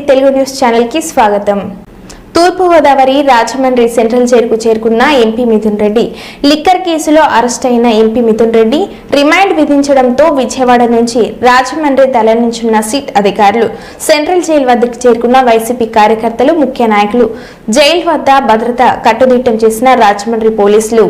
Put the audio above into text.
Telugu news ఛానల్కి స్వాగతం. తూర్పుగోదావరి Rajahmundry central జైలుకు చేరుకున్న ఎంపీ మిథున్ రెడ్డి లిక్కర్ కేసులో అరెస్ట్ అయిన ఎంపీ మిథున్ రెడ్డి రిమాండ్ విధించడంతో విజయవాడ నుంచి రాజమండ్రి తరలించున్న సిట్ అధికారులు సెంట్రల్ జైలు వద్దకు చేరుకున్న వైసీపీ కార్యకర్తలు ముఖ్య నాయకులు జైలు వద్ద భద్రత కట్టుదిట్టం చేసిన రాజమండ్రి పోలీసులు.